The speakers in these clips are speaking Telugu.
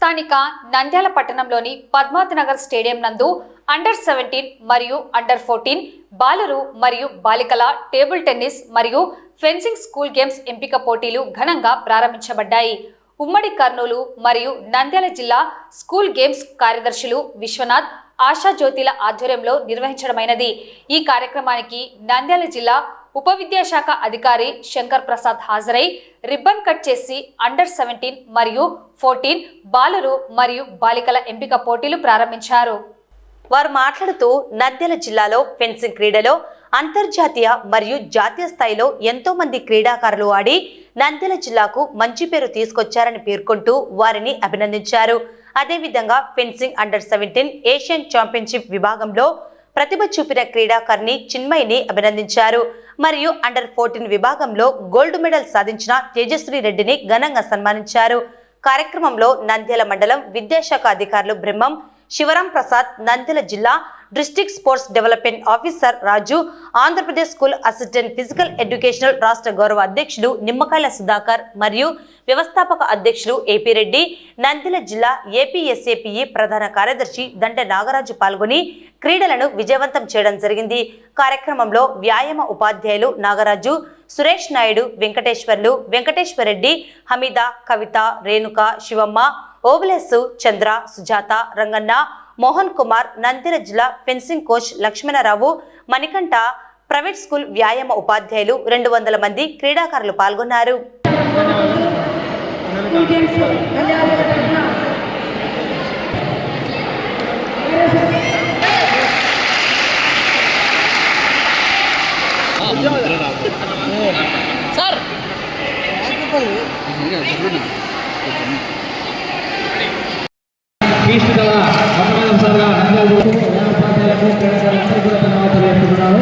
స్థానిక నంద్యాల పట్టణంలోని పద్మావతి నగర్ స్టేడియం నందు అండర్ సెవెంటీన్ మరియు అండర్ ఫోర్టీన్ బాలురు మరియు బాలికల టేబుల్ టెన్నిస్ మరియు ఫెన్సింగ్ స్కూల్ గేమ్స్ ఎంపిక పోటీలు ఘనంగా ప్రారంభించబడ్డాయి. ఉమ్మడి కర్నూలు మరియు నంద్యాల జిల్లా స్కూల్ గేమ్స్ కార్యదర్శులు విశ్వనాథ్ ఆశా జ్యోతిల ఆధ్వర్యంలో నిర్వహించడమైనది. ఈ కార్యక్రమానికి నంద్యాల జిల్లా ఉప విద్యాశాఖ అధికారి శంకర్ ప్రసాద్ హాజరై రిబ్బన్ కట్ చేసి అండర్ సెవెంటీన్ మరియు ఫోర్టీన్ బాలురు మరియు బాలికల ఎంపిక పోటీలు ప్రారంభించారు. వారు మాట్లాడుతూ నద్యల జిల్లాలో ఫెన్సింగ్ క్రీడలో అంతర్జాతీయ మరియు జాతీయ స్థాయిలో ఎంతో మంది క్రీడాకారులు ఆడి నంద్యాల జిల్లాకు మంచి పేరు తీసుకొచ్చారని పేర్కొంటూ వారిని అభినందించారు. అదేవిధంగా fencing under seventeen Asian championship విభాగంలో ప్రతిభ చూపిన క్రీడాకారిణి చిన్మయిని అభినందించారు. మరియు అండర్ ఫోర్టీన్ విభాగంలో గోల్డ్ మెడల్ సాధించిన తేజస్వి రెడ్డిని ఘనంగా సన్మానించారు. కార్యక్రమంలో నంద్యాల మండలం విద్యాశాఖ అధికారులు బ్రహ్మం శివరాం ప్రసాద్ నంద్యాల జిల్లా district sports development officer Raju Andhra Pradesh school assistant physical educational రాష్ట్ర గౌరవ అధ్యక్షులు నిమ్మకాయల సుధాకర్ మరియు వ్యవస్థాపక అధ్యక్షులు ఏపీ రెడ్డి నంద్యాల జిల్లా ఏపీఎస్ఏపీఈ ప్రధాన కార్యదర్శి దండ నాగరాజు పాల్గొని క్రీడలను విజయవంతం చేయడం జరిగింది. కార్యక్రమంలో వ్యాయామ ఉపాధ్యాయులు నాగరాజు సురేష్ నాయుడు వెంకటేశ్వర్లు వెంకటేశ్వరరెడ్డి హమీద కవిత రేణుక శివమ్మ ఓబులేసు చంద్ర సుజాత రంగన్న మోహన్ కుమార్ నందిర జిల్లా fencing coach Lakshmana Rao Manikanta private school వ్యాయామ ఉపాధ్యాయులు రెండు వందల మంది క్రీడాకారులు పాల్గొన్నారు. ఈస్ట్ గల అమ్మగారు సార్గా జిల్లా ఉపాధ్యాయులకు క్రీడాకారులందరూ కూడా ధన్యవాదాలు తెలుపుతున్నాను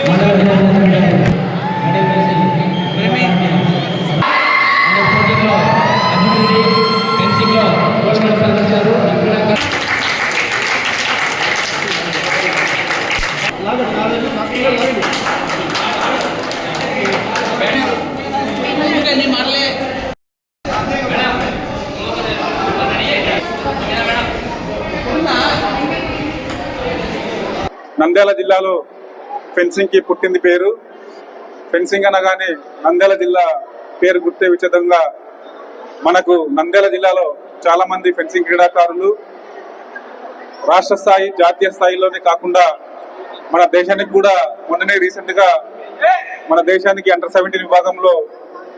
నంద్యాల జిల్లా మండల విద్యాశాఖ అండర్ ఫోర్టీన్లో అభివృద్ధి ఫెన్సింగ్లో గోల్డ్ మెడల్ సాధించారు ఈ క్రీడాకారులు నంద్యాల జిల్లాలో ఫెన్సింగ్కి పుట్టింది పేరు. ఫెన్సింగ్ అనగానే నంద్యాల జిల్లా పేరు గుర్తే విచితంగా మనకు నంద్యాల జిల్లాలో చాలా మంది ఫెన్సింగ్ క్రీడాకారులు రాష్ట్ర స్థాయి జాతీయ స్థాయిలోనే కాకుండా మన దేశానికి కూడా మొన్ననే రీసెంట్గా మన దేశానికి అండర్ సెవెంటీన్ విభాగంలో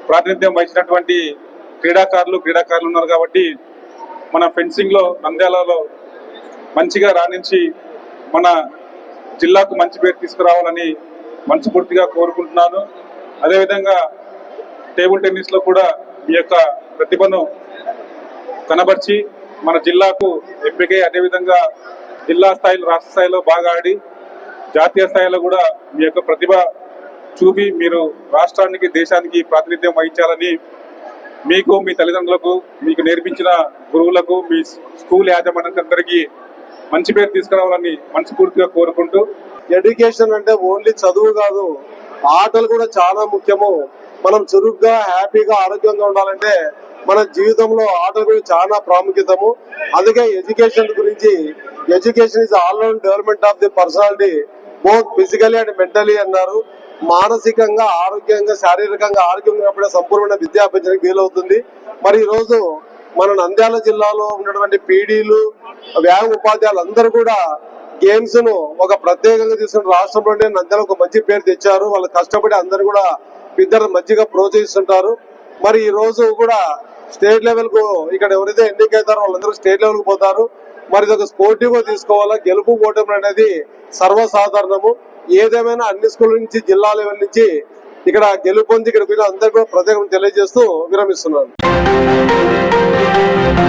ప్రాతినిధ్యం వహించినటువంటి క్రీడాకారులు క్రీడాకారులు ఉన్నారు కాబట్టి మన ఫెన్సింగ్లో నంద్యాలలో మంచిగా రాణించి మన జిల్లాకు మంచి పేరు తీసుకురావాలని మనస్ఫూర్తిగా కోరుకుంటున్నాను. అదేవిధంగా టేబుల్ టెన్నిస్లో కూడా మీ యొక్క ప్రతిభను కనబర్చి మన జిల్లాకు ఎంపికై అదేవిధంగా జిల్లా స్థాయిలో రాష్ట్ర స్థాయిలో బాగా ఆడి జాతీయ స్థాయిలో కూడా మీ యొక్క ప్రతిభ చూపి మీరు రాష్ట్రానికి దేశానికి ప్రాతినిధ్యం వహించాలని మీకు మీ తల్లిదండ్రులకు మీకు నేర్పించిన గురువులకు మీ స్కూల్ యాజమాన్యానికి మంచి పేరు తీసుకురావాలని మనస్ఫూర్తిగా కోరుకుంటూ. ఎడ్యుకేషన్ అంటే ఓన్లీ చదువు కాదు ఆటలు కూడా చాలా ముఖ్యము. మనం చురుగ్గా హ్యాపీగా ఆరోగ్యంగా ఉండాలంటే మన జీవితంలో ఆటలు కూడా చాలా ప్రాముఖ్యతము. అందుకే ఎడ్యుకేషన్ గురించి education is all round development of the personality both physically and mentally అన్నారు. మానసికంగా ఆరోగ్యంగా శారీరకంగా ఆరోగ్యంగా కూడా సంపూర్ణ విద్య అభ్యర్థించడానికి వీలవుతుంది. మరి ఈరోజు మన నంద్యాల జిల్లాలో ఉన్నటువంటి పీడీలు వ్యాయామ ఉపాధ్యాయులు అందరూ కూడా గేమ్స్ను ఒక ప్రత్యేకంగా తీసుకున్న రాష్ట్రంలోనే నంద్యాల ఒక మంచి పేరు తెచ్చారు. వాళ్ళు కష్టపడి అందరు కూడా విద్యార్థులు మంచిగా ప్రోత్సహిస్తుంటారు. మరి ఈ రోజు కూడా స్టేట్ లెవెల్కు ఇక్కడ ఎవరైతే ఎన్నికైతారో వాళ్ళందరూ స్టేట్ లెవెల్కు పోతారు. మరి ఇది ఒక స్పోర్టివ్గా తీసుకోవాలా? గెలుపు ఓటమి అనేది సర్వసాధారణము. ఏదేమైనా అన్ని స్కూల్ నుంచి జిల్లా లెవెల్ నుంచి ఇక్కడ గెలుపొంది ఇక్కడ అందరికీ కూడా ప్రత్యేకం తెలియజేస్తూ విరమిస్తున్నాను.